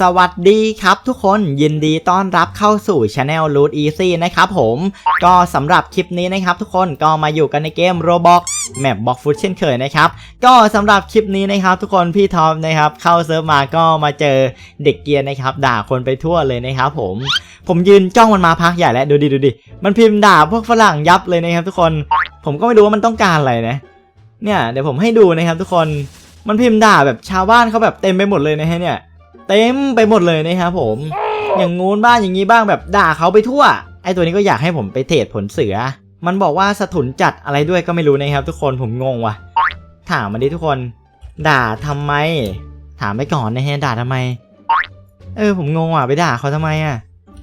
สวัสดีครับทุกคนยินดีต้อนรับเข้าสู่ช anel Root Easy นะครับผมก็สำหรับคลิปนี้นะครับทุกคนก็มาอยู่กันในเกม Roblox แมปบอกฟุตเช่นเคยนะครับก็สำหรับคลิปนี้นะครับทุกคนพี่ทอมนะครับเข้าเซิร์ฟมาก็มาเจอเด็กเกียร์นะครับด่าคนไปทั่วเลยนะครับผมผมยืนจ้องมันมาพักใหญ่แล้วดูดิดูดิมันพิมพ์ด่าพวกฝรั่งยับเลยนะครับทุกคน ผมก็ไม่รู้ว่ามันต้องการอะไรนะเนี่ยเดี๋ยวผมให้ดูนะครับทุกคนมันพิมพ์ด่าแบบชาวบ้านเขาแบบเต็มไปหมดเลยนะฮะเนี่ย เต็มไปหมดเลยนะครับผม อย่างงูนบ้างอย่างนี้บ้างแบบด่าเขาไปทั่ว ไอตัวนี้ก็อยากให้ผมไปเทรดผลเสือ มันบอกว่าสถุนจัดอะไรด้วยก็ไม่รู้นะครับ ทุกคนผมงงว่ะ ถามมาดิทุกคน ด่าทำไม ถามไปก่อนนะฮะด่าทำไม เออผมงงว่ะไปด่าเขาทำไมอะ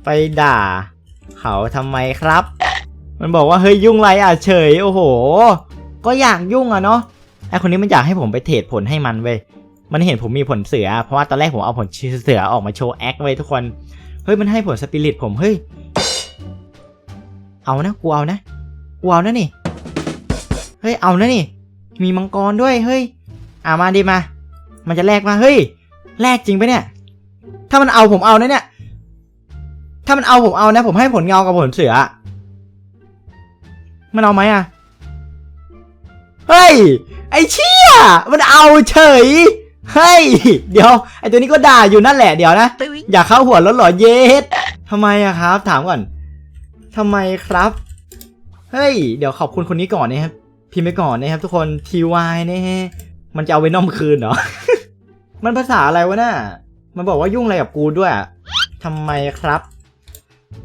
ไปด่า เขาทำไมครับ มันบอกว่าเฮ้ยยุ่งไรอะเฉย โอ้โห ก็อยากยุ่งอะเนาะไอคนนี้มันอยากให้ผมไปเทรดผลให้มันเว้ย มันเห็นผมมีผลเสือ เพราะว่าตอนแรกผมเอาผลเสือออกมาโชว์แอคไว้ทุกคน เฮ้ยมันให้ผลสปิริตผมเฮ้ย เอานะกูเอานะกูเอานะนี่ เฮ้ยเอานะนี่ มีมังกรด้วยเฮ้ยอามาดิมา มันจะแลกมาเฮ้ยแลกจริงปะเนี่ย ถ้ามันเอาผมเอานะเนี่ย ถ้ามันเอาผมเอานะ ผมให้ผลเงากับผลเสือ มันเอาไหมอะเฮ้ย ไอเชี่ยมันเอาเฉย เฮ้ย เดี๋ยว ไอตัวนี้ก็ด่าอยู่นั่นแหละเดี๋ยวนะ อยากเข้าหัวแล้วเหรอเยสทำไมอะครับ ถามก่อนทำไมครับ เฮ้ย เดี๋ยวขอบคุณคนนี้ก่อนนะครับพิมพ์ไปก่อนนะครับ ทุกคนทีวายนะฮะมันจะเอาไว้นอมคืนเหรอ มันภาษาอะไรวะน่ะ มันบอกว่ายุ่งอะไรกับกูด้วยอะทำไมครับ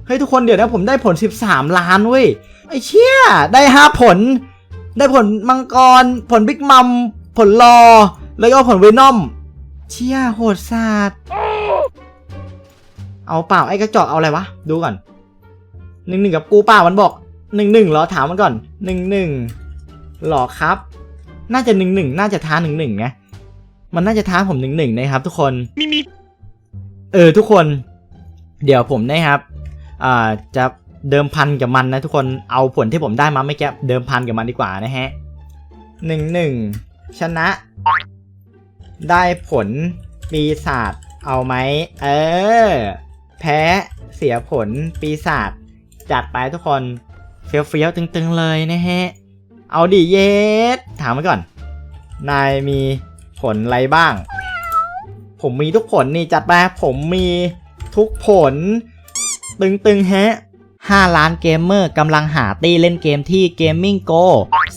เฮ้ยทุกคนเดี๋ยวนะผมได้ผล 13 ล้านเว้ย ไอเชี่ยได้ 5 ผล ได้ผลมังกร ผลบิ๊กมัม ผลรอ แล้วก็ผลเวนอมเชี่ยโหดศาสตร์เอาเปล่าไอ้กระจอกเอาอะไรวะ ดูก่อนหนึ่งหนึ่งกับกูเปล่ามันบอกหนึ่งหนึ่งเหรอถามมันก่อนหนึ่งหนึ่งหรอครับ น่าจะหนึ่งหนึ่งน่าจะท้าหนึ่งหนึ่งนะมันน่าจะท้าผมหนึ่งหนึ่งนะครับ ทุกคนเออทุกคน เดี๋ยวผมนะครับอ่าจะเดิมพันกับมันนะทุกคนเอาผลที่ผมได้มาไม่แก้เดิมพันกับมันดีกว่านะฮะหนึ่งหนึ่งชนะ ได้ผลปีศาจเอาไหมเออ แพ้เสียผลปีศาจจัดไปทุกคนเฟี้ยวเฟี้ยวตึงๆเลยนะฮะ เอาดิเยสถามมาก่อน นายมีผลอะไรบ้าง ผมมีทุกผลนี่จัดไปผมมีทุกผล ตึงๆฮะ5ล้านเกมเมอร์กำลังหาตีเล่นเกมที่ Gaming Go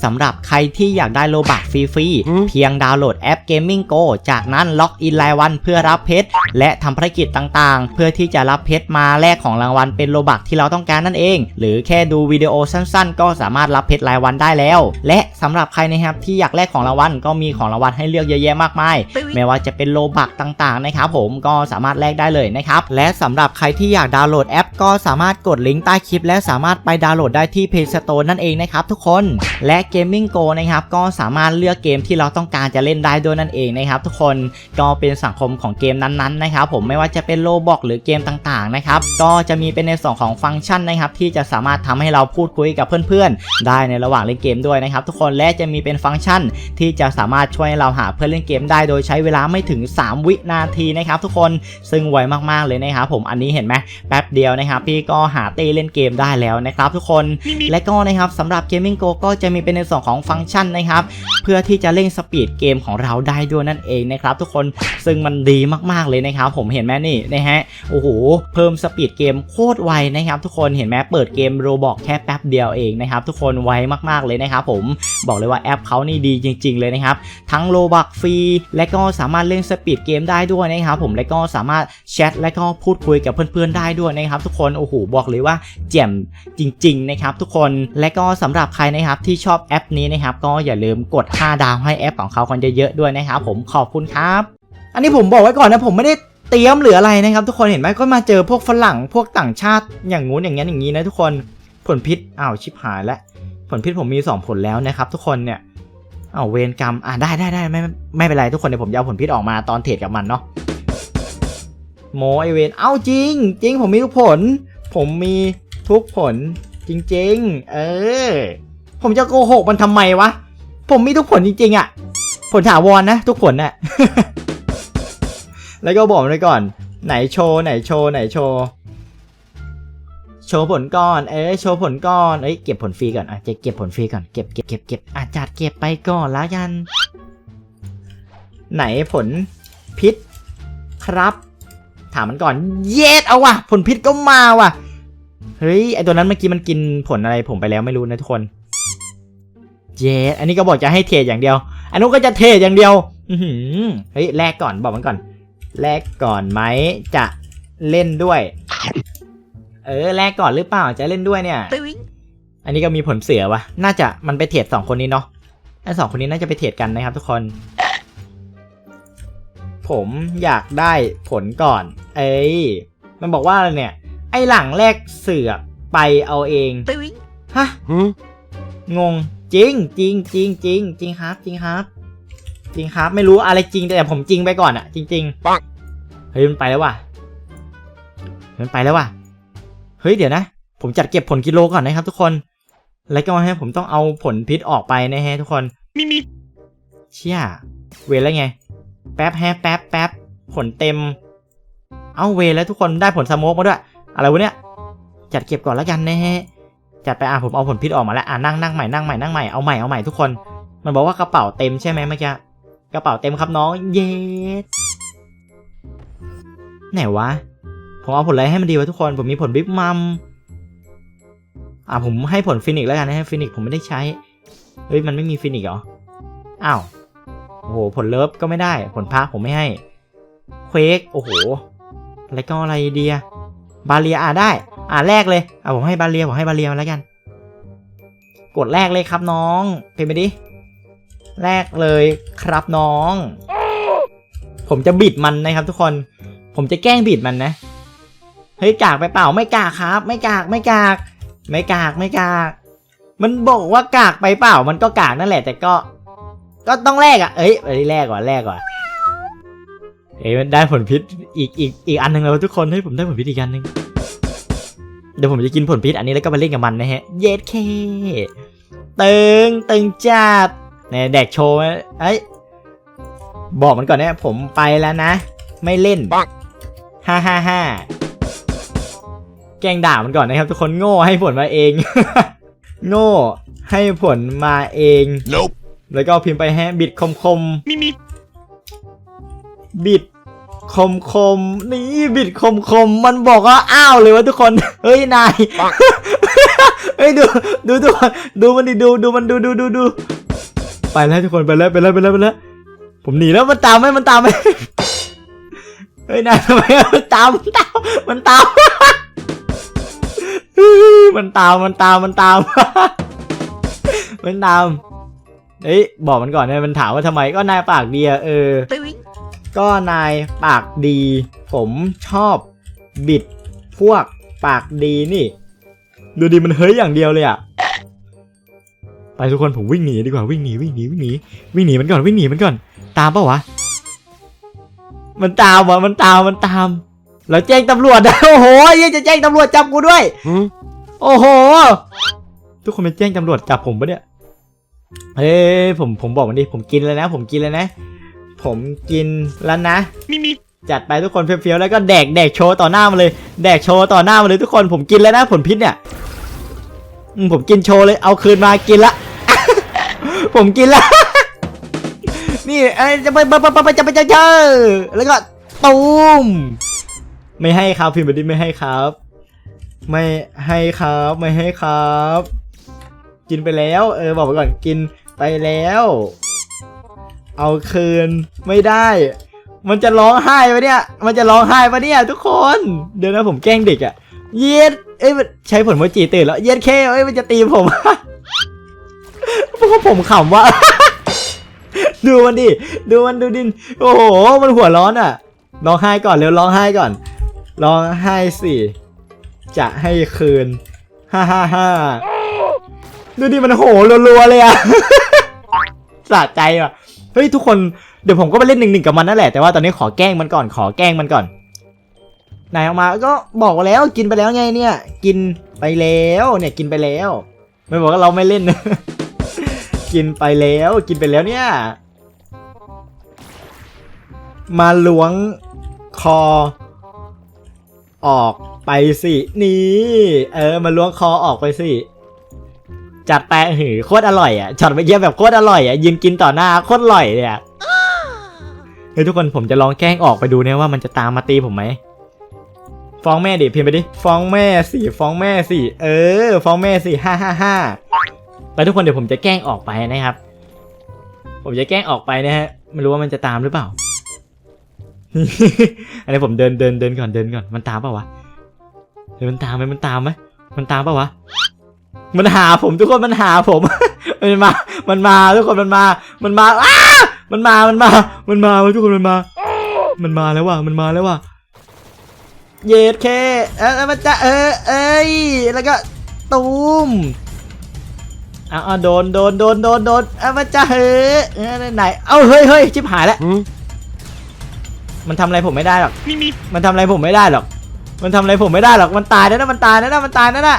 สำหรับใครที่อยากได้โลบักฟรีๆ เพียงดาวน์โหลดแอป Gaming Go จากนั้นล็อกอินรายวันเพื่อรับเพชร และทำภารกิจต่างๆ เพื่อที่จะรับเพชรมาแลกของรางวัลเป็นโลบักที่เราต้องการนั่นเอง หรือแค่ดูวิดีโอสั้นๆ ก็สามารถรับเพชรรายวันได้แล้ว และสำหรับใครนะครับที่อยากแลกของรางวัลก็มีของรางวัลให้เลือกเยอะแยะมากมายไม่ว่าจะเป็นโลบักต่างๆนะครับผมก็สามารถแลกได้เลยนะครับและสำหรับใครที่อยากดาวน์โหลดแอป ก็สามารถกดลิงก์ใต้คลิป และสามารถไปดาวน์โหลดได้ที่ Play Store นั่นเองนะครับทุกคนและ Gaming Go นะครับก็สามารถเลือกเกมที่เราต้องการจะเล่นได้ด้วยนั่นเองนะครับทุกคนก็เป็นสังคมของเกมนั้นๆนะครับผมไม่ว่าจะเป็นโลบอกหรือเกมต่างๆนะครับก็จะมีเป็นในส่วนของฟังก์ชันนะครับที่จะสามารถทำให้เราพูดคุยกับเพื่อนๆ ได้ในระหว่างเล่นเกมด้วยนะครับทุกคนและจะมีเป็นฟังก์ชันที่จะสามารถช่วยให้เราหาเพื่อนเล่นเกมได้โดยใช้เวลาไม่ถึง 3 วินาทีนะครับทุกคนซึ่งไวมากๆเลยนะครับผมอันนี้เห็นไหมแป๊บเดียวนะครับพี่ก็หาตีเล่นเกมได้แล้วนะครับทุกคนและก็นะครับสำหรับ Gaming Go ก็จะมีเป็นในส่วนของฟังก์ชันนะครับ เพื่อที่จะเร่งสปีดเกมของเราได้ด้วยนั่นเองนะครับ ทุกคนซึ่งมันดีมากๆเลยนะครับ ผมเห็นไหมนี่นะฮะโอ้โหเพิ่มสปีดเกมโคตรไวนะครับ ทุกคนเห็นไหมเปิดเกมโรบอกแค่แป๊บเดียวเองนะครับ ทุกคนไวมากๆเลยนะครับ ผมบอกเลยว่าแอปเขานี่ดีจริง ๆ เลยนะครับ ทั้งโลบักฟรีและก็สามารถเล่นสปีดเกมได้ด้วยนะครับ ผมและก็สามารถแชทและก็พูดคุยกับเพื่อนๆได้ด้วยนะครับทุกคนโอ้โหบอกเลยว่าแจ่มจริง ๆ นะครับ ทุกคนและก็สำหรับใครนะครับที่ชอบแอปนี้นะครับก็อย่าลืมกด 5 ดาวให้แอปของเขากันเยอะๆด้วยนะครับผมขอบคุณครับ อันนี้ผมบอกไว้ก่อนนะผมไม่ได้เตรียมหรืออะไรนะครับ ทุกคนเห็นไหมก็มาเจอพวกฝรั่งพวกต่างชาติอย่างงู้นอย่างนี้อย่างนี้นะทุกคนผลพิษอ้าวชิบหายแล้วผลพิษผมมี 2 ผลแล้วนะครับ ทุกคนเนี่ยเอาเวรกรรมอะได้ได้ได้ไม่ไม่ไม่เป็นไรทุกคนเดี๋ยวผมจะเอาผลพิษออกมาตอนเทรดกับมันเนาะโมไอเวนเอ้าจริง จริงผมมีทุกผล ผมมีทุกผลจริง ๆ เออ ผมจะโกหกมันทำไมวะ ผมมีทุกผลจริงๆอะ ผลถาวรนะ ทุกผลน่ะ แล้วก็บอกไว้ก่อน ไหนโชว์ไหนโชว์ไหนโชว์ โชว์ผลก่อน เอ้ยโชว์ผลก่อน เอ้ยเก็บผลฟรีก่อนอะจะเก็บผลฟรีก่อน เก็บเก็บเก็บเก็บอะจัดเก็บไปก่อนละกัน ไหนผลพิษครับ ถามมันก่อน เย็ดเอาว่ะ ผลพิษก็มาว่ะ เฮ้ยไอตัวนั้นเมื่อกี้มันกินผลอะไรผมไปแล้วไม่รู้นะทุกคน เย็ดอันนี้ก็บอกจะให้เทรดอย่างเดียว อันนู้นก็จะเทรดอย่างเดียว อือหือเฮ้ยแลกก่อนบอกมันก่อน แลกก่อนไหมจะเล่นด้วย เออแลกก่อนหรือเปล่าจะเล่นด้วยเนี่ย อันนี้ก็มีผลเสือวะน่าจะมันไปเทรดสองคนนี้เนาะไอ้สองคนนี้น่าจะไปเทรดกันนะครับ ทุกคน ผมอยากได้ผลก่อน เอ้ยมันบอกว่าอะไรเนี่ย ไอ้หลังแลกเสือไปเอาเองฮะงง จริงจริงจริงจริงจริงครับ จริงครับ จริงครับ ไม่รู้อะไรจริงแต่ผมจริงไปก่อนอะจริงๆปังเฮ้ยมันไปแล้วว่ะเฮ้ยมันไปแล้วว่ะเฮ้ยเดี๋ยวนะ ผมจัดเก็บผลกิโลก่อนนะครับ ทุกคน แล้วก็ให้ผมต้องเอาผลพิษออกไปนะฮะทุกคนมีมีเชี่ยเวรแล้วไง แป๊บแฮะแป๊บแป๊บผลเต็ม เอาเวรแล้วทุกคนได้ผลสโมกมาด้วย อะไรวะเนี่ยจัดเก็บก่อนแล้วกันนะฮะ จัดไปอะผมเอาผลพิษออกมาแล้วอะนั่งนั่งใหม่นั่งใหม่นั่งใหม่เอาใหม่เอาใหม่ทุกคน มันบอกว่ากระเป๋าเต็มใช่ไหมเมื่อกี้กระเป๋าเต็มครับน้องเย็ดไหนวะผมเอาผลอะไรให้มันดีวะทุกคนผมมีผลบิ๊กมัมอะผมให้ผลฟินิกแล้วกันนะฟินิกผมไม่ได้ใช้เฮ้ยมันไม่มีฟินิกเหรออ้าวโอ้โหผลเลิฟก็ไม่ได้ ผลพาผมไม่ให้เควกโอ้โหอะไรก็อะไรเดีย บาเลียอะได้ อะแรกเลยอะผมให้บาเลียผมให้บาเลียมาแล้วกัน กดแรกเลยครับน้องเป็นไปดิแรกเลยครับน้อง ผมจะบิดมันนะครับทุกคน ผมจะแกล้งบิดมันนะเฮ้ยกากไปเปล่าไม่กากครับ ไม่กากไม่กาก ไม่กากไม่กาก มันบอกว่ากากไปเปล่า มันก็กากนั่นแหละ แต่ก็ ก็ต้องแลกอะเอ้ยเอ้ยแลกก่อนแลกก่อน เอ้ยมันได้ผลพิษอีกอีกอีกอันหนึ่งแล้วทุกคนเฮ้ยผมได้ผลพิษอีกอันหนึ่งเดี๋ยวผมจะกินผลพิษอันนี้แล้วก็ไปเล่นกับมันนะฮะ เย็ดเคตึงตึงจัดเนี่ยแดกโชว์ไหมเอ้ยบอกมันก่อนนะผมไปแล้วนะ ไม่เล่นปังฮ่าฮ่าฮ่าแกล้งด่ามันก่อนนะครับ ทุกคนโง่ให้ผลมาเอง โง่ให้ผลมาเอง nope แล้วก็พิมพ์ไปแฮะบิดคมคมมีมีๆ บิดคมคมนี่บิดคมคมมันบอกว่าอ้าวเลยวะทุกคนเฮ้ยนายเฮ้ยดูดูดูดูมันดิดูดูมันดูดูดูดูไปแล้วทุกคนไปแล้วไปแล้วไปแล้วไปแล้วผมหนีแล้วมันตามไหมมันตามไหมเฮ้ยนายทำไมมันตามมันตามมันตามมันตามมันตามมันตามมันตามเฮ้ยบอกมันก่อนนะมันถามว่าทำไมก็นายปากเดีอะเออ ก็นายปากดี ผมชอบบิดพวกปากดีนี่ ดูดิมันเฮ้ยอย่างเดียวเลยอะไปทุกคนผมวิ่งหนีดีกว่าวิ่งหนีวิ่งหนีวิ่งหนีวิ่งหนีมันก่อนวิ่งหนีมันก่อน ตามเปล่าวะ มันตามวะมันตามมันตามแล้วแจ้งตำรวจโอ้โหยังจะแจ้งตำรวจจับกูด้วยหืมโอ้โห ทุกคนไปแจ้งตำรวจจับผมปะเนี่ยเฮ้ยผมผมบอกมันดิผมกินแล้วนะ ผมกินแล้วนะ ผมกินแล้วนะ มีมีจัดไปทุกคนเฟี้ยวๆแล้วก็แดกแดกโชว์ต่อหน้ามาเลย แดกโชว์ต่อหน้ามาเลยทุกคนผมกินแล้วนะผลพิษเนี่ยอืมผมกินโชว์เลยเอาคืนมากินละ ผมกินละ นี่เอ้ยจะไปไปไปไปจะไปจะเจอแล้วก็ตูมไม่ให้ครับพิมพ์ไปดิไม่ให้ครับ ไม่ให้ครับไม่ให้ครับ กินไปแล้ว เออบอกไปก่อนกินไปแล้ว เอาคืนไม่ได้ มันจะร้องไห้ปะเนี่ย มันจะร้องไห้ปะเนี่ยทุกคน เดี๋ยวนะผมแกล้งเด็กอะเย็ดเอ้ยใช้ผลโมจิตื่นแล้วเย็ดเคเอ้ยมันจะตีผมเพราะว่าผมขำว่า ดูมันดิ ดูมันดูดิน โอ้โห มันหัวร้อนอะร้องไห้ก่อนเร็วร้องไห้ก่อน ร้องไห้สิ จะให้คืน ฮ่าฮ่าฮ่าดูดิมันโหรัวๆเลยอะสะใจว่ะ ฮ้ยทุกคนเดี๋ยวผมก็ไปเล่นหนึ่งหนึ่งกับมันนั่นแหละแต่ว่าตอนนี้ขอแกล้งมันก่อนขอแกล้งมันก่อนนายออกมาก็บอกแล้วกินไปแล้วไงเนี่ย กินไปแล้วเนี่ยกินไปแล้วไม่บอกว่าเราไม่เล่น กินไปแล้วกินไปแล้วเนี่ย มาล้วงคอ ออกไปสินี่ เออมาล้วงคอออกไปสิ จัดไปหือโคตรอร่อยอะช็อตไปเยี่ยแบบโคตรอร่อยอะยืนกินต่อหน้าโคตรอร่อยเลยอะเฮ้ยทุกคนผมจะลองแกล้งออกไปดูเนี่ยว่ามันจะตามมาตีผมไหมฟ้องแม่ดิพิมพ์ไปดิฟ้องแม่สิฟ้องแม่สิเออฟ้องแม่สิฮ่าฮ่าฮ่าไปทุกคนเดี๋ยวผมจะแกล้งออกไปนะครับ ผมจะแกล้งออกไปนะฮะไม่รู้ว่ามันจะตามหรือเปล่า อันนี้ผมเดินเดินเดินก่อนเดินก่อนมันตามเปล่าวะเฮ้ยมันตามไหมมันตามไหมมันตามเปล่าวะ มันหาผมทุกคนมันหาผม มันมา มันมาทุกคนมันมา มันมาอ้ามันมา มันมา มันมาเว้ยทุกคนมันมา มันมาแล้วว่ะ มันมาแล้วว่ะ เย็ดเคเออมันจะเออ เอ้ย แล้วก็ตูมอะอะโดน โดน โดน โดน โดนเอะมันจะเฮ้ยเออไหน เอ้า เฮ้ยเฮ้ยชิบหายแล้ว มันทำอะไรผมไม่ได้หรอก มันทำอะไรผมไม่ได้หรอก มันทำอะไรผมไม่ได้หรอก มันตายแล้วนะ มันตายแล้วนะ มันตายแล้วนะ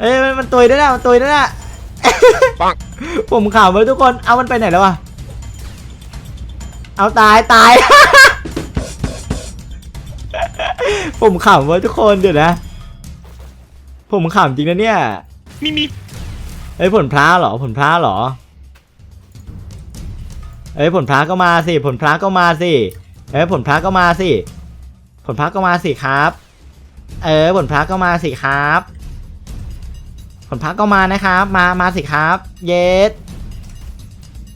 เอ้ยมันมันตุยแล้วนะมันตุยแล้วนะปังผมข่าวไว้ทุกคนเอามันไปไหนแล้ววะเอาตายตาย ผมขำไว้ทุกคนเดี๋ยวนะ ผมขำจริงนะเนี่ยมีมีเอ้ยผลพระเหรอผลพระเหรอเอ้ยผลพระก็มาสิผลพระก็มาสิเอ้ยผลพระก็มาสิผลพระก็มาสิครับ เออผลพระก็มาสิครับ ผลพระก็มานะครับ มา มาสิครับ เยส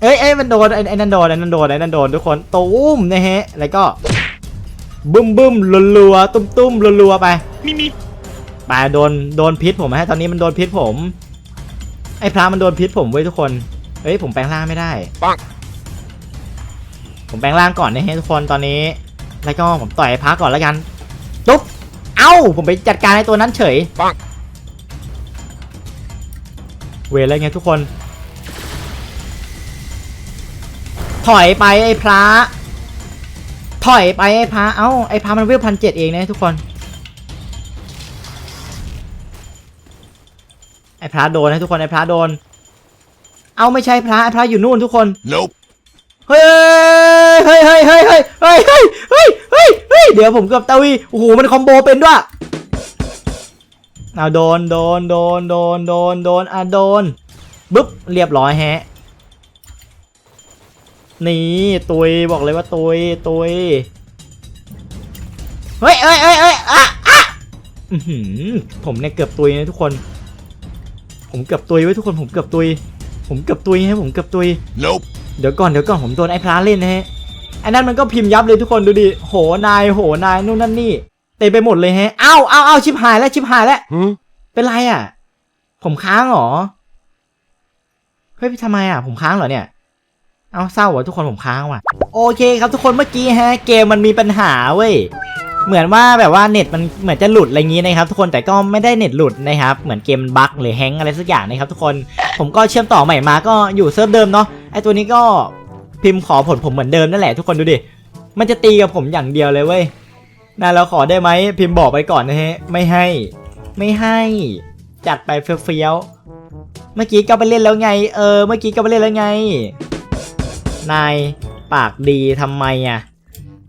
เอ้ยเอ้ยมันโดนไอ้ไอ้นั่นโดนไอ้นั่นโดนไอ้นั่นโดนทุกคนตูมนะฮะ แล้วก็บึ้มบึ้มรัวๆตุ้มตุ้มรัวๆไปมีมีไปโดนโดนพิษผมฮะตอนนี้มันโดนพิษผม ไอ้พระมันโดนพิษผมเว้ยทุกคนเฮ้ยผมแปลงร่างไม่ได้ปังผมแปลงร่างก่อนนะฮะทุกคนตอนนี้ แล้วก็ผมต่อยไอ้พระก่อนแล้วกันตุ๊บเอ้าผมไปจัดการไอ้ตัวนั้นเฉยปัง เวรอะไรเงี้ยทุกคน ถอยไปไอ้พระ ถอยไปไอ้พระ เอ้าไอ้พระมันวิ่งพันเจ็ดเองนะทุกคน ไอ้พระโดนนะทุกคนไอ้พระโดน เอาไม่ใช่พระไอ้พระอยู่นู่นทุกคน nope. เฮ้ยเฮ้ยเฮ้ยเฮ้ยเฮ้ยเฮ้ยเฮ้ยเฮ้ยเดี๋ยวผมกัอบตาวีโอ้โหมันคอมโบเป็นด้วย เอาโดนโดนโดนโดนโดนโดนอะโดนบึ๊บเรียบร้อยแฮะนี่ตุยบอกเลยว่าตุยตุยเฮ้ยเฮ้ยเฮ้ยเฮ้ยอะอะอื้อหือผมเนี่ยเกือบตุยนะทุกคน ผมเกือบตุยไว้ทุกคนผมเกือบตุย ผมเกือบตุยให้ผมเกือบตุย nope เดี๋ยวก่อนเดี๋ยวก่อนผมโดนไอ้พระเล่นนะฮะไอ้นั่นมันก็พิมพ์ยับเลยทุกคนดูดิโหนายโหนายนู่นนั่นนี่เต็มไปหมดเลยฮะเอ้าเอ้าเอ้าชิบหายแล้วชิบหายแล้ว hmm? เป็นไรอะ ผมค้างเหรอ เฮ้ยทำไมอะ ผมค้างเหรอเนี่ย เอาเศร้าว่ะทุกคนผมค้างว่ะ โอเคครับทุกคนเมื่อกี้ฮะ เกมมันมีปัญหาเว้ย เหมือนว่าแบบว่าเน็ตมันเหมือนจะหลุดอะไรงี้นะครับ ทุกคนแต่ก็ไม่ได้เน็ตหลุดนะครับ เหมือนเกมมันบั๊กหรือแฮงก์อะไรสักอย่างนะครับ ทุกคน ผมก็เชื่อมต่อใหม่มาก็อยู่เซิร์ฟเดิมเนาะ ไอตัวนี้ก็พิมพ์ขอผลผมเหมือนเดิมนั่นแหละทุกคนดูดิ มันจะตีกับผมอย่างเดียวเลยเว้ย น่าเราขอได้ไหมพิมพ์บอกไปก่อนนะฮะ ไม่ให้ ไม่ให้ จัดไปเฟี้ยวๆเมื่อกี้ก็ไปเล่นแล้วไง เออ เมื่อกี้ก็ไปเล่นแล้วไง นายปากดีทำไมอะ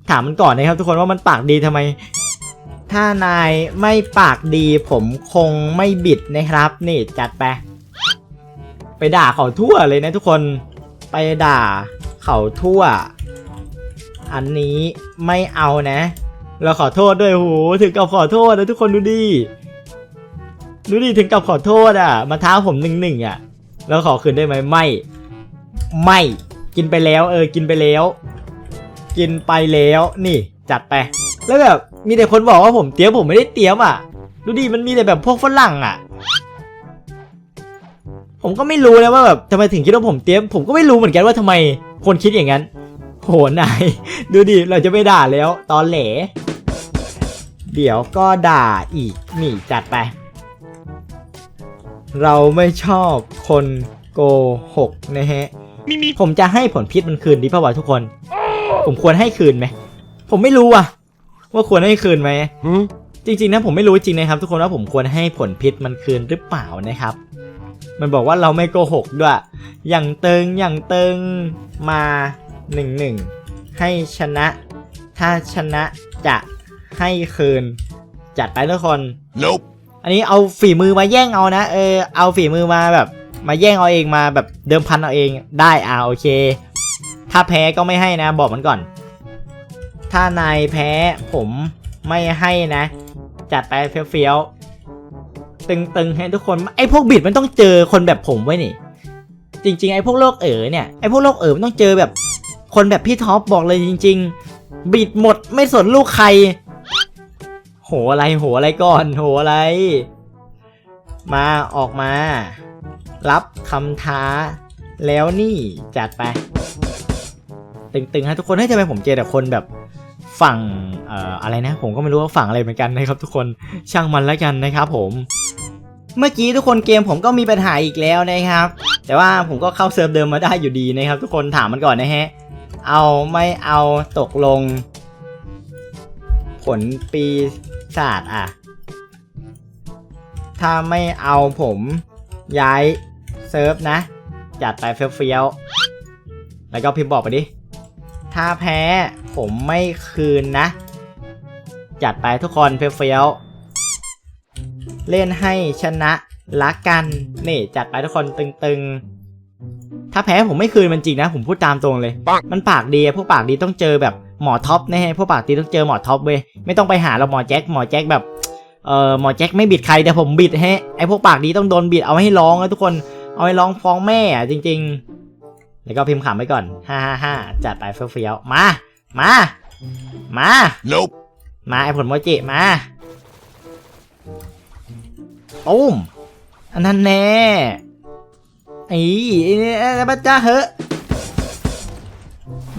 ถามมันก่อนนะครับทุกคนว่ามันปากดีทำไม ถ้านายไม่ปากดีผมคงไม่บิดนะครับ นี่จัดไป ไปด่าเขาทั่วเลยนะทุกคน ไปด่าเขาทั่ว อันนี้ไม่เอานะ เราขอโทษด้วยโหถึงกับขอโทษนะทุกคนดูดิดูดิถึงกับขอโทษอะ มาท้าผมหนึ่งหนึ่งอะแล้วขอคืนได้ไหมไม่ ไม่ กินไปแล้วเออกินไปแล้ว กินไปแล้วนี่ จัดไป แล้วแบบมีแต่คนบอกว่าผมเตี้ยผมไม่ได้เตี้ยมอะ ดูดิมันมีแต่แบบพวกฝรั่งอะ ผมก็ไม่รู้นะว่าแบบทำไมถึงคิดว่าผมเตี้ยผมก็ไม่รู้เหมือนกันว่าทำไมคนคิดอย่างนั้น โหนาย ดูดิ เราจะไม่ด่าแล้ว ตอนแหลเดี๋ยวก็ด่าอีกนี่จัดไป เราไม่ชอบคนโกหกนะฮะมีมีผมจะให้ผลพิษมันคืนดีป่าวะทุกคน ผมควรให้คืนไหม ผมไม่รู้ว่ะว่าควรให้คืนไหม hmm? จริง ๆ นะผมไม่รู้จริงนะครับ ทุกคนว่าผมควรให้ผลพิษมันคืนหรือเปล่านะครับ มันบอกว่าเราไม่โกหกด้วย อย่างเติงอย่างเติงมา หนึ่งหนึ่งให้ชนะ ถ้าชนะจะให้คืน จัดไปทุกคน Nope. อันนี้เอาฝีมือมาแย่งเอานะ เออ เอาฝีมือมาแบบ มาแย่งเอาเองมาแบบเดิมพันเอาเองได้อ่าโอเค ถ้าแพ้ก็ไม่ให้นะ บอกมันก่อน ถ้านายแพ้ผมไม่ให้นะ จัดไปเฟี้ยวๆตึงๆให้ทุกคนไอ้พวกบิดมันต้องเจอคนแบบผมไว้นี่ จริง ๆ ไอ้พวกโลกเอ๋อเนี่ยไอ้พวกโลกเอ๋อมันต้องเจอแบบ คนแบบพี่ท็อปบอกเลยจริง ๆ บิดหมดไม่สนลูกใคร โหอะไรโหอะไรก่อน โหอะไร มาออกมา รับคำท้าแล้วนี่จัดไป ตึงๆฮะทุกคนให้ทำไมผมเจอแต่คนแบบฝั่งเอ่ออะไรนะ ผมก็ไม่รู้ว่าฝั่งอะไรเหมือนกันนะครับ ทุกคนช่างมันแล้วกันนะครับ ผม เมื่อกี้ทุกคนเกมผมก็มีปัญหาอีกแล้วนะครับ แต่ว่าผมก็เข้าเซิร์ฟเดิมมาได้อยู่ดีนะครับ ทุกคนถามมันก่อนนะฮะ เอาไม่เอาตกลง ผลปีศาจอะ ถ้าไม่เอาผมย้ายเซิร์ฟนะ จัดไปเฟี้ยวๆแล้วก็พิมพ์บอกไปดิ ถ้าแพ้ผมไม่คืนนะ จัดไปทุกคนเฟี้ยวๆเล่นให้ชนะรักกัน นี่จัดไปทุกคนตึงๆ ถ้าแพ้ผมไม่คืนมันจริงนะ ผมพูดตามตรงเลยปังมันปากดีอะพวกปากดีต้องเจอแบบหมอท็อปแน่พวกปากดีต้องเจอหมอท็อปเว้ยไม่ต้องไปหาเราหมอแจ็คหมอแจ็คแบบเออหมอแจ็คไม่บิดใครแต่ผมบิดให้ไอพวกปากดีต้องโดนบิดเอาให้ร้องนะทุกคนเอาให้ร้องฟ้องแม่อะจริง ๆ แล้วก็พิมพ์ขำไปก่อนฮ่าฮ่าฮ่าจัดไปเฟี้ยวๆมา มามา Nope. มาไอผลโมจิมาตุ้มอันนั้นแน่ ไอ้ไอ้นี่บ้าจ้าเหอะ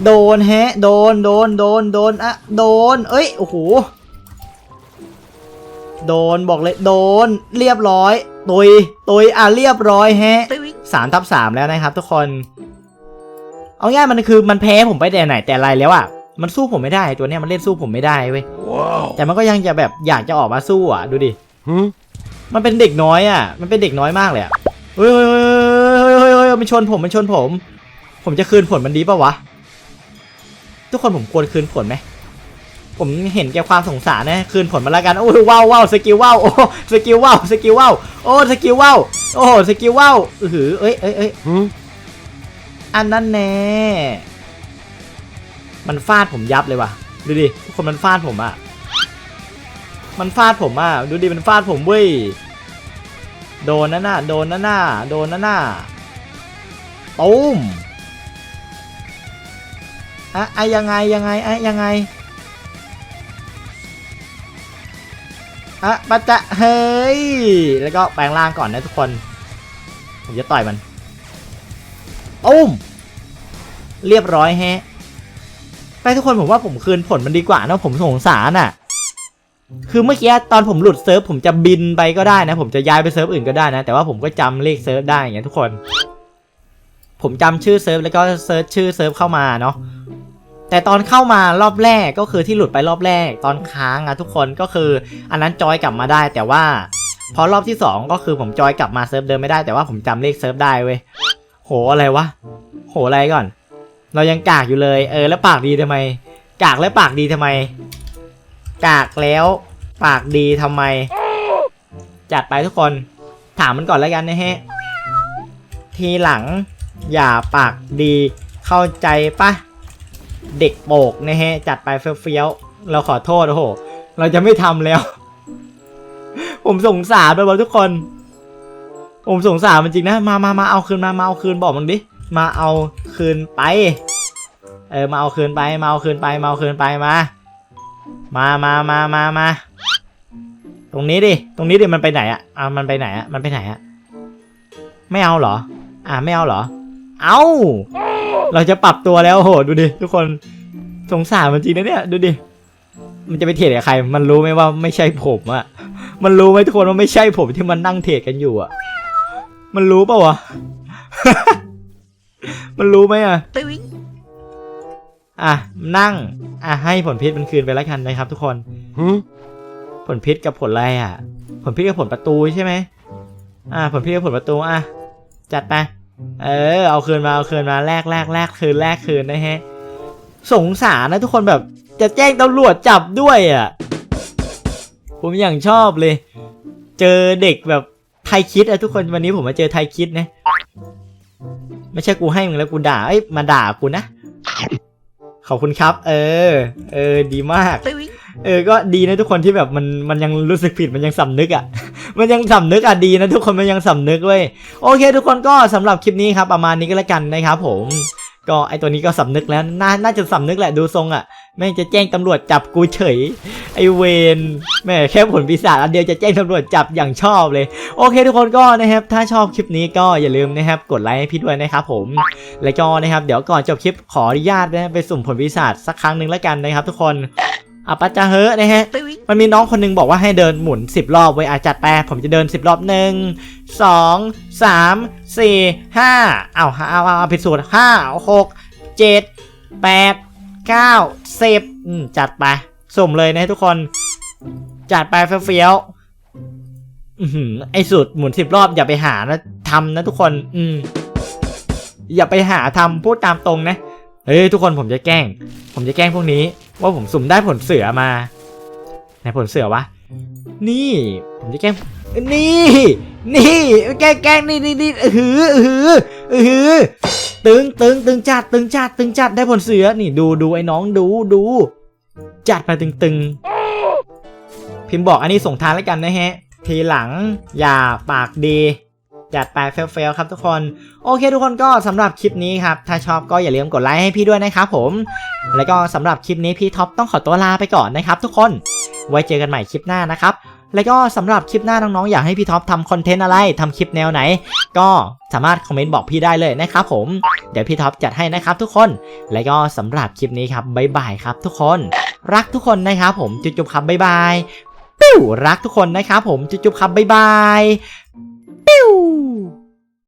โดนแฮะ โดนโดนโดนโดนอะโดน เอ้ย โอ้โห โดนบอกเลย โดน เรียบร้อย ตุย ตุย อะ เรียบร้อยแฮะสามทับสามแล้วนะครับทุกคน เอาง่ายมันคือมันแพ้ผมไปแต่ไหนแต่ไรแล้วอะมันสู้ผมไม่ได้ตัวเนี้ยมันเล่นสู้ผมไม่ได้เว้ย Wow. แต่มันก็ยังจะแบบอยากจะออกมาสู้อะ ดูดิ มันเป็นเด็กน้อยอะ มันเป็นเด็กน้อยมากเลยอะเฮ้ย เฮ้ยเฮ้ยเฮ้ยเฮ้ยเฮ้ยมันชนผมมันชนผม ผมจะคืนผลมันดีปะวะ ทุกคนผมควรคืนผลไหมผมเห็นแก่ความสงสารนะคืนผลมาแล้วกันโอ้ยว้าวว้าวสกิลว้าวโอ้สกิลว้าวสกิลว้าวโอ้สกิลว้าวโอ้สกิลว้าวอือหือเอ้ยเอ้ยเอ้ย Hmm? อันนั้นแน่มันฟาดผมยับเลยว่ะดูดิทุกคนมันฟาดผมอะมันฟาดผมอะดูดิมันฟาดผมเว้ยโดนนั่นน่ะโดนนั่นน่ะโดนนั่นน่ะ ตุ้มอะอะยังไงยังไงอะยังไงอะปัจจะเฮ้ย แล้วก็แปลงร่างก่อนนะทุกคน ผมจะต่อยมันตุ้มเรียบร้อยแฮะ ไปทุกคนผมว่าผมคืนผลมันดีกว่านะผมสงสารอะ คือเมื่อกี้ตอนผมหลุดเซิร์ฟผมจะบินไปก็ได้นะ ผมจะย้ายไปเซิร์ฟอื่นก็ได้นะ แต่ว่าผมก็จำเลขเซิร์ฟได้อย่างเงี้ยทุกคน ผมจำชื่อเซิร์ฟแล้วก็เซิร์ชชื่อเซิร์ฟเข้ามาเนาะแต่ตอนเข้ามารอบแรกก็คือที่หลุดไปรอบแรกตอนค้างอะทุกคนก็คือ อันนั้นจอยกลับมาได้แต่ว่า พอรอบที่สองก็คือผมจอยกลับมาเซิร์ฟเดิมไม่ได้แต่ว่าผมจำเลขเซิร์ฟได้เว้ยโหอะไรวะโหอะไรก่อน เรายังกากอยู่เลย เออแล้วปากดีทำไม กากแล้วปากดีทำไม กากแล้วปากดีทำไม จัดไปทุกคนถามมันก่อนแล้วกันนะฮะทีหลัง อย่าปากดีเข้าใจปะเด็กโบกนะฮะ จัดไปเฟี้ยวๆเราขอโทษโอ้โห เราจะไม่ทำแล้ว ผมสงสารไปหมดทุกคน ผมสงสารมันจริงนะ มามามาเอาคืนมามาเอาคืนบอกมันดิ มาเอาคืนไป เออมาเอาคืนไป มาเอาคืนไป มาเอาคืนไปมา มามามามามาตรงนี้ดิ ตรงนี้ดิมันไปไหนอะอะมันไปไหนอะมันไปไหนอะไม่เอาเหรอ อะไม่เอาเหรอ เอาเราจะปรับตัวแล้วโหดูดิทุกคนสงสารมันจริงนะเนี่ยดูดิ มันจะไปเทรดกับใคร มันรู้ไหมว่าไม่ใช่ผมอะมันรู้ไหมทุกคนว่าไม่ใช่ผมที่มันนั่งเทรดกันอยู่อะมันรู้เปล่าวะ มันรู้ไหมอะอะนั่ง อะให้ผลพิษมันคืนไปแล้วกันนะครับ ทุกคน Hmm? ผลพิษกับผลอะไรอะ ผลพิษกับผลประตูใช่ไหมอ่า ผลพิษกับผลประตูอะจัดไป เออเอาคืนมาเอาคืนมาแลกแลกแลกคืนแลกคืนนะฮะสงสารนะทุกคนแบบจะแจ้งตำรวจจับด้วยอะผมอย่างชอบเลย เจอเด็กแบบไทยคิดอะทุกคนวันนี้ผมมาเจอไทยคิดนะ ไม่ใช่กูให้มึงแล้วกูด่าเอ้ยมาด่ากูนะขอบคุณครับ เออ เออดีมาก เออ ก็ดีนะทุกคนที่แบบมันมันยังรู้สึกผิดมันยังสำนึกอะ่ะ มันยังสำนึกอะดีนะทุกคนมันยังสำนึกเว้ย โอเค ทุกคนก็สำหรับคลิปนี้ครับประมาณนี้ก็แล้วกันนะครับผม ก็ไอตัวนี้ก็สำนึกแล้วน่าน่าจะสำนึกแหละดูทรงอะ่ะแม่งจะแจ้งตำรวจจับกูเฉย ไอเวนแม่แค่ผลปีศาจอันเดียวจะแจ้งตำรวจจับอย่างชอบเลย โอเคทุกคนก็นะครับ ถ้าชอบคลิปนี้ก็อย่าลืมนะครับ กดไลค์ให้พี่ด้วยนะครับผม แล้วก็นะครับ เดี๋ยวก่อนจบคลิปขออนุญาตนะไปสุ่มผลปีศาจสักครั้งหนึ่งแล้วกันนะครับทุกคน อะปัจจาเฮอะนะฮะ มันมีน้องคนหนึงบอกว่าให้เดินหมุน 10 รอบไว้ยอาจัดไปผมจะเดิน 10 รอบหนึ่งสองสามสี่ห้าเอาเอาเอาเอาผิดสูตรห้าหกเจ็ดแปดเก้าสิบอืมจัดไป สุ่มเลยนะทุกคน จัดไปเฟี้ยวๆอื้อหือไอสูตรหมุนสิบรอบอย่าไปหานะทำนะทุกคน อืมอย่าไปหาทำพูดตามตรงนะ เฮ้ยทุกคนผมจะแกล้ง ผมจะแกล้งพวกนี้ ว่าผมสุ่มได้ผลเสือมาไหนผลเสือวะ นี่ผมจะแกล้งนี่ นี่แกล้งแกล้งนี่นี่นี่เออหือเออหือเออหือตึงตึงตึงจัดตึงจัดตึงจัดได้ผลเสือนี่ดูดูไอ้น้องดูดู จัดไปตึงตึงพิมพ์บอกอันนี้ส่งทานแล้วกันนะฮะ ทีหลังอย่าปากดี จัดไปเฟลๆครับทุกคน โอเคทุกคนก็สำหรับคลิปนี้ครับ ถ้าชอบก็อย่าลืมกดไลค์ให้พี่ด้วยนะครับผม แล้วก็สำหรับคลิปนี้พี่ท็อปต้องขอตัวลาไปก่อนนะครับทุกคน ไว้เจอกันใหม่คลิปหน้านะครับ แล้วก็สำหรับคลิปหน้าน้องๆอยากให้พี่ท็อปทำคอนเทนต์อะไรทำคลิปแนวไหน ก็สามารถคอมเมนต์บอกพี่ได้เลยนะครับผม เดี๋ยวพี่ท็อปจัดให้นะครับทุกคน แล้วก็สำหรับคลิปนี้ครับบ๊ายบายครับทุกคน รักทุกคนนะครับผมจุ๊บๆครับบ๊ายบายปิ้วรักทุกคนนะครับผมจุ๊บๆครับบ๊ายบาย ปิ้ว